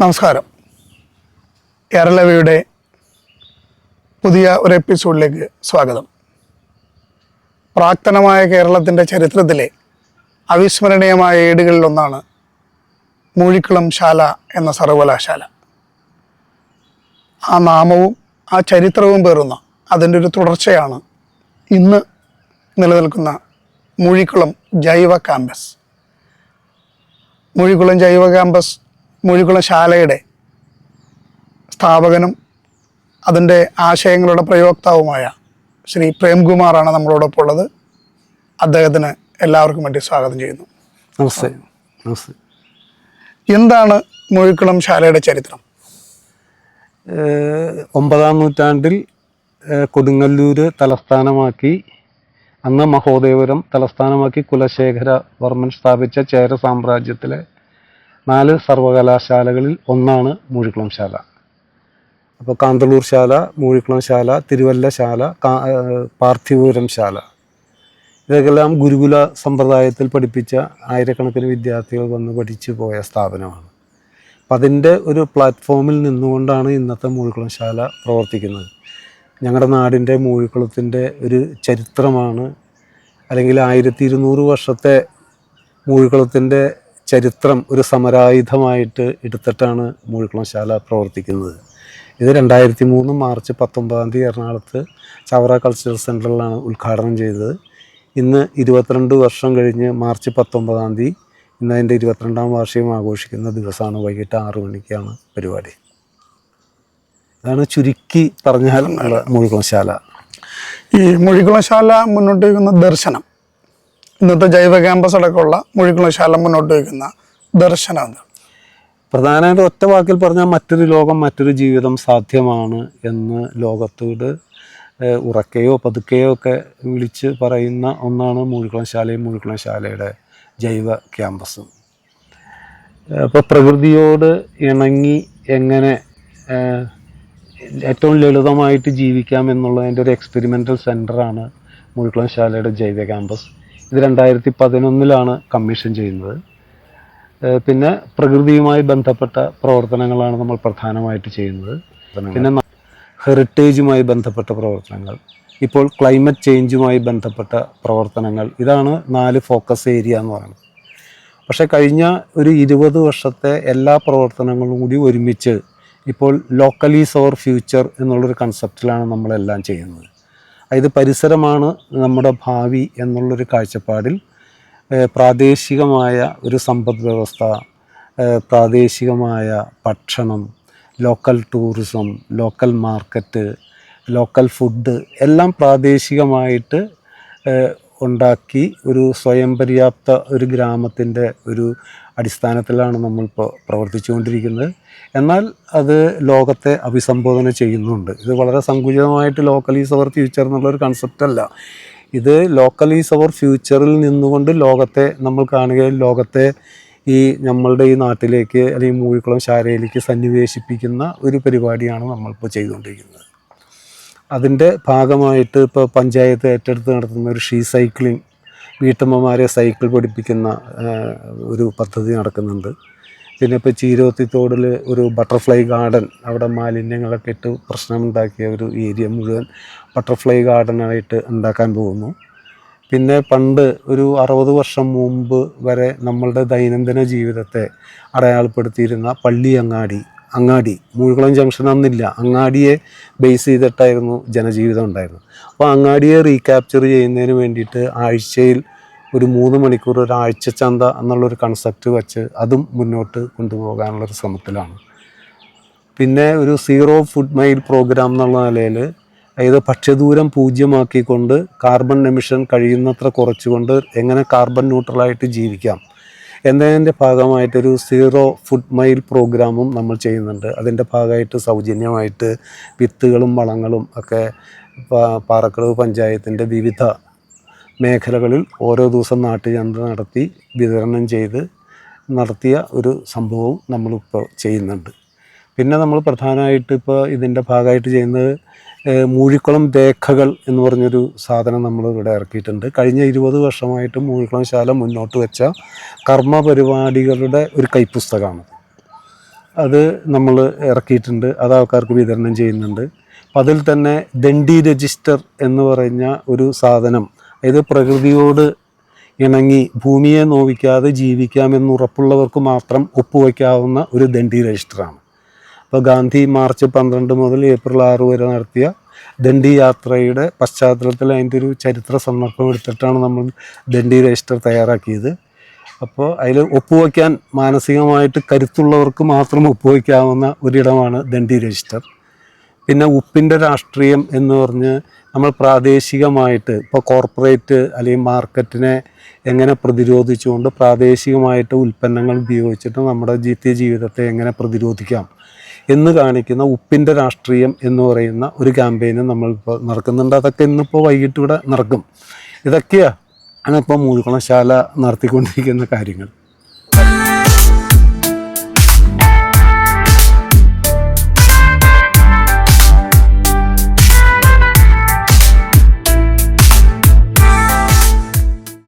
നമസ്കാരം. കേരളവയുടെ പുതിയ ഒരു എപ്പിസോഡിലേക്ക് സ്വാഗതം. പ്രാക്തനമായ കേരളത്തിന്റെ ചരിത്രത്തിലെ അവിസ്മരണീയമായ ഏടുകളിലൊന്നാണ് മൂഴിക്കുളം ശാല എന്ന സർവകലാശാല. ആ നാമവും ആ ചരിത്രവും പേറുന്ന അതിന്റെ ഒരു തുടർച്ചയാണ് ഇന്ന് നിലനിൽക്കുന്ന മൂഴിക്കുളം ജൈവ ക്യാമ്പസ്. മൂഴിക്കുളം ജൈവ ക്യാമ്പസ് മൂഴിക്കുളം ശാലയുടെ സ്ഥാപകനും അതിന്റെ ആശയങ്ങളുടെ പ്രയോക്താവുമായ ശ്രീ പ്രേംകുമാറാണ് നമ്മളോടൊപ്പം ഉള്ളത്. അദ്ദേഹത്തിന് എല്ലാവർക്കും വേണ്ടി സ്വാഗതം ചെയ്യുന്നു. നമസ്തേ. നമസ്തേ. എന്താണ് മുഴുക്കുളം ശാലയുടെ ചരിത്രം? ഒമ്പതാം നൂറ്റാണ്ടിൽ കൊടുങ്ങല്ലൂർ തലസ്ഥാനമാക്കി അന്ന് മഹോദയപുരം തലസ്ഥാനമാക്കി കുലശേഖര വർമ്മൻ സ്ഥാപിച്ച ചേര സാമ്രാജ്യത്തിലെ നാല് സർവകലാശാലകളിൽ ഒന്നാണ് മൂഴിക്കുളം ശാല. അപ്പോൾ കാന്തളൂർ ശാല മൂഴിക്കുളം ശാല തിരുവല്ല ശാല പാർത്ഥിപുരം ശാല. ഇതൊക്കെല്ലാം ഗുരുകുല സമ്പ്രദായത്തിൽ പഠിപ്പിച്ച ആയിരക്കണക്കിന് വിദ്യാർത്ഥികൾ വന്ന് പഠിച്ചു പോയ സ്ഥാപനമാണ്. അപ്പം അതിന്റെ ഒരു പ്ലാറ്റ്ഫോമിൽ നിന്നുകൊണ്ടാണ് ഇന്നത്തെ മൂഴിക്കുളം ശാല പ്രവർത്തിക്കുന്നത്. ഞങ്ങളുടെ നാടിന്റെ മൂഴിക്കുളത്തിന്റെ ഒരു ചരിത്രമാണ്. അല്ലെങ്കിൽ ആയിരത്തി ഇരുന്നൂറ് വർഷത്തെ മൂഴിക്കുളത്തിന്റെ ചരിത്രം ഒരു സമരായുധമായിട്ട് എടുത്തിട്ടാണ് മൂഴിക്കുളം ശാല പ്രവർത്തിക്കുന്നത്. ഇത് രണ്ടായിരത്തി മൂന്ന് മാർച്ച് പത്തൊമ്പതാം തീയതി എറണാകുളത്ത് ചവറ കൾച്ചറൽ സെന്ററിലാണ് ഉദ്ഘാടനം ചെയ്തത്. ഇന്ന് ഇരുപത്തിരണ്ട് വർഷം കഴിഞ്ഞ് മാർച്ച് പത്തൊമ്പതാം തീയതി ഇന്ന് അതിന്റെ ഇരുപത്തിരണ്ടാം വാർഷികം ആഘോഷിക്കുന്ന ദിവസമാണ് വൈകിട്ട് ആറു മണിക്കാണ് പരിപാടി. അതാണ് ചുരുക്കി പറഞ്ഞാൽ മൂഴിക്കുളം ഈ മൂഴിക്കുളം മുന്നോട്ട് വയ്ക്കുന്ന ദർശനം. ഇന്നത്തെ ജൈവ ക്യാമ്പസ് അടക്കമുള്ള മൂഴിക്കുളം ശാല മുന്നോട്ട് വയ്ക്കുന്ന ദർശനമാണ്. പ്രധാനമായിട്ട് ഒറ്റ വാക്കിൽ പറഞ്ഞാൽ മറ്റൊരു ലോകം മറ്റൊരു ജീവിതം സാധ്യമാണ് എന്ന് ലോകത്തോട് ഉറക്കെയോ പതുക്കെയോ ഒക്കെ വിളിച്ച് പറയുന്ന ഒന്നാണ് മുഴുക്കുളശാലയും മുഴുക്കുളശാലയുടെ ജൈവ ക്യാമ്പസും. അപ്പോൾ പ്രകൃതിയോട് ഇണങ്ങി എങ്ങനെ ഏറ്റവും ലളിതമായിട്ട് ജീവിക്കാം എന്നുള്ളതിന്റെ ഒരു എക്സ്പെരിമെന്റൽ സെന്ററാണ് മുഴുക്കുളശാലയുടെ ജൈവ ക്യാമ്പസ് ഇത് രണ്ടായിരത്തി പതിനൊന്നിലാണ് കമ്മീഷൻ ചെയ്യുന്നത്. പിന്നെ പ്രകൃതിയുമായി ബന്ധപ്പെട്ട പ്രവർത്തനങ്ങളാണ് നമ്മൾ പ്രധാനമായിട്ട് ചെയ്യുന്നത്. പിന്നെ ഹെറിറ്റേജുമായി ബന്ധപ്പെട്ട പ്രവർത്തനങ്ങൾ. ഇപ്പോൾ ക്ലൈമറ്റ് ചേഞ്ചുമായി ബന്ധപ്പെട്ട പ്രവർത്തനങ്ങൾ. ഇതാണ് നാല് ഫോക്കസ് ഏരിയ എന്ന് പറയുന്നത്. പക്ഷേ കഴിഞ്ഞ ഒരു ഇരുപത് വർഷത്തെ എല്ലാ പ്രവർത്തനങ്ങളും കൂടി ഒരുമിച്ച് ഇപ്പോൾ ലോക്കലീസ് ഓർ ഫ്യൂച്ചർ എന്നുള്ളൊരു കൺസെപ്റ്റിലാണ് നമ്മളെല്ലാം ചെയ്യുന്നത്. അതായത് പരിസരമാണ് നമ്മുടെ ഭാവി എന്നുള്ളൊരു കാഴ്ചപ്പാടിൽ പ്രാദേശികമായ ഒരു സമ്പദ് വ്യവസ്ഥ പ്രാദേശികമായ ഭക്ഷണം local tourism local market local food എല്ലാം പ്രാദേശികമായിട്ട് ഉണ്ടാക്കി ഒരു സ്വയം പര്യാപ്ത ഒരു ഗ്രാമത്തിന്റെ ഒരു അടിസ്ഥാനത്തിലാണ് നമ്മളിപ്പോൾ പ്രവർത്തിച്ചുകൊണ്ടിരിക്കുന്നത്. എന്നാൽ അത് ലോകത്തെ അഭിസംബോധന ചെയ്യുന്നുണ്ട്. ഇത് വളരെ സങ്കുചിതമായിട്ട് ലോക്കലീസ് അവർ ഫ്യൂച്ചർ എന്നുള്ളൊരു കൺസെപ്റ്റല്ല ഇത് ലോക്കലീസ് അവർ ഫ്യൂച്ചറിൽ നിന്നുകൊണ്ട് ലോകത്തെ നമ്മൾ കാണുകയും ലോകത്തെ ഈ നമ്മളുടെ ഈ നാട്ടിലേക്ക് അല്ലെങ്കിൽ മൂഴിക്കുളം ശാലയിലേക്ക് സന്നിവേശിപ്പിക്കുന്ന ഒരു പരിപാടിയാണ് നമ്മളിപ്പോൾ ചെയ്തുകൊണ്ടിരിക്കുന്നത്. അതിന്റെ ഭാഗമായിട്ട് ഇപ്പോൾ പഞ്ചായത്ത് ഏറ്റെടുത്ത് നടത്തുന്ന ഒരു ഷീ സൈക്ലിംഗ് വീട്ടമ്മമാരെ സൈക്കിൾ പഠിപ്പിക്കുന്ന ഒരു പദ്ധതി നടക്കുന്നുണ്ട്. പിന്നെ ഇപ്പോൾ ചീരോത്തിത്തോടിൽ ഒരു ബട്ടർഫ്ലൈ ഗാർഡൻ അവിടെ മാലിന്യങ്ങളൊക്കെ ഇട്ട് പ്രശ്നമുണ്ടാക്കിയ ഒരു ഏരിയ മുഴുവൻ ബട്ടർഫ്ലൈ ഗാർഡനായിട്ട് ഉണ്ടാക്കാൻ പോകുന്നു. പിന്നെ പണ്ട് ഒരു അറുപത് വർഷം മുമ്പ് വരെ നമ്മളുടെ ദൈനംദിന ജീവിതത്തെ അടയാളപ്പെടുത്തിയിരുന്ന പള്ളി അങ്ങാടി മൂഴിക്കുളം ജംഗ്ഷൻ അന്നില്ല. അങ്ങാടിയെ ബേസ് ചെയ്തിട്ടായിരുന്നു ജനജീവിതം ഉണ്ടായിരുന്നത്. അപ്പോൾ അങ്ങാടിയെ റീക്യാപ്ചർ ചെയ്യുന്നതിന് വേണ്ടിയിട്ട് ആഴ്ചയിൽ ഒരു മൂന്ന് മണിക്കൂർ ഒരു ആഴ്ച ചന്ത എന്നുള്ളൊരു കൺസെപ്റ്റ് വെച്ച് അതും മുന്നോട്ട് കൊണ്ടുപോകാനുള്ളൊരു ശ്രമത്തിലാണ്. പിന്നെ ഒരു സീറോ ഫുഡ് മൈൽ പ്രോഗ്രാം എന്നുള്ള നിലയിൽ അതായത് ഭക്ഷ്യദൂരം പൂജ്യമാക്കിക്കൊണ്ട് കാർബൺ എമിഷൻ കഴിയുന്നത്ര കുറച്ചുകൊണ്ട് എങ്ങനെ കാർബൺ ന്യൂട്രലായിട്ട് ജീവിക്കാം. എന്നതിന്റെ ഭാഗമായിട്ടൊരു സീറോ ഫുഡ് മൈൽ പ്രോഗ്രാമും നമ്മൾ ചെയ്യുന്നുണ്ട്. അതിന്റെ ഭാഗമായിട്ട് സൗജന്യമായിട്ട് വിത്തുകളും വളങ്ങളും ഒക്കെ പാറക്കടവ് പഞ്ചായത്തിന്റെ വിവിധ മേഖലകളിൽ ഓരോ ദിവസം നാട്ടുചന്ത നടത്തി വിതരണം ചെയ്ത് നടത്തിയ ഒരു സംഭവവും നമ്മളിപ്പോൾ ചെയ്യുന്നുണ്ട്. പിന്നെ നമ്മൾ പ്രധാനമായിട്ട് ഇപ്പോൾ ഇതിന്റെ ഭാഗമായിട്ട് ചെയ്യുന്നത് മൂഴിക്കുളം രേഖകൾ എന്ന് പറഞ്ഞൊരു സാധനം നമ്മൾ ഇവിടെ ഇറക്കിയിട്ടുണ്ട്. കഴിഞ്ഞ ഇരുപത് വർഷമായിട്ട് മൂഴിക്കുളം ശാല മുന്നോട്ട് വെച്ച കർമ്മ പരിപാടികളുടെ ഒരു കൈപ്പുസ്തകമാണ്. അത് നമ്മൾ ഇറക്കിയിട്ടുണ്ട് അത് ആൾക്കാർക്ക് വിതരണം ചെയ്യുന്നുണ്ട്. അപ്പം അതിൽ തന്നെ ദണ്ഡി രജിസ്റ്റർ എന്ന് പറഞ്ഞ ഒരു സാധനം അതായത് പ്രകൃതിയോട് ഇണങ്ങി ഭൂമിയെ നോവിക്കാതെ ജീവിക്കാമെന്ന് ഉറപ്പുള്ളവർക്ക് മാത്രം ഒപ്പുവയ്ക്കാവുന്ന ഒരു ദണ്ഡി രജിസ്റ്ററാണ്. അപ്പോൾ ഗാന്ധി മാർച്ച് പന്ത്രണ്ട് മുതൽ ഏപ്രിൽ ആറ് വരെ നടത്തിയ ദണ്ഡി യാത്രയുടെ പശ്ചാത്തലത്തിൽ അതിന്റെ ഒരു ചരിത്ര സന്ദർഭം എടുത്തിട്ടാണ് നമ്മൾ ദണ്ഡി രജിസ്റ്റർ തയ്യാറാക്കിയത്. അപ്പോൾ അതിൽ ഒപ്പുവയ്ക്കാൻ മാനസികമായിട്ട് കരുത്തുള്ളവർക്ക് മാത്രം ഒപ്പുവയ്ക്കാവുന്ന ഒരിടമാണ് ദണ്ഡി രജിസ്റ്റർ. പിന്നെ ഉപ്പിന്റെ രാഷ്ട്രീയം എന്ന് പറഞ്ഞ് നമ്മൾ പ്രാദേശികമായിട്ട് ഇപ്പോൾ കോർപ്പറേറ്റ് അല്ലെങ്കിൽ മാർക്കറ്റിനെ എങ്ങനെ പ്രതിരോധിച്ചുകൊണ്ട് പ്രാദേശികമായിട്ട് ഉൽപ്പന്നങ്ങൾ ഉപയോഗിച്ചിട്ട് നമ്മുടെ നിത്യ ജീവിതത്തെ എങ്ങനെ പ്രതിരോധിക്കാം. എന്ന് കാണിക്കുന്ന ഉപ്പിന്റെ രാഷ്ട്രീയം എന്ന് പറയുന്ന ഒരു ക്യാമ്പയിന് നമ്മളിപ്പോൾ നടക്കുന്നുണ്ട്. അതൊക്കെ ഇന്നിപ്പോൾ വൈകിട്ട് നടക്കും. ഇതൊക്കെയാണ് ഇപ്പോൾ മൂഴിക്കുളശാല നടത്തിക്കൊണ്ടിരിക്കുന്ന കാര്യങ്ങൾ.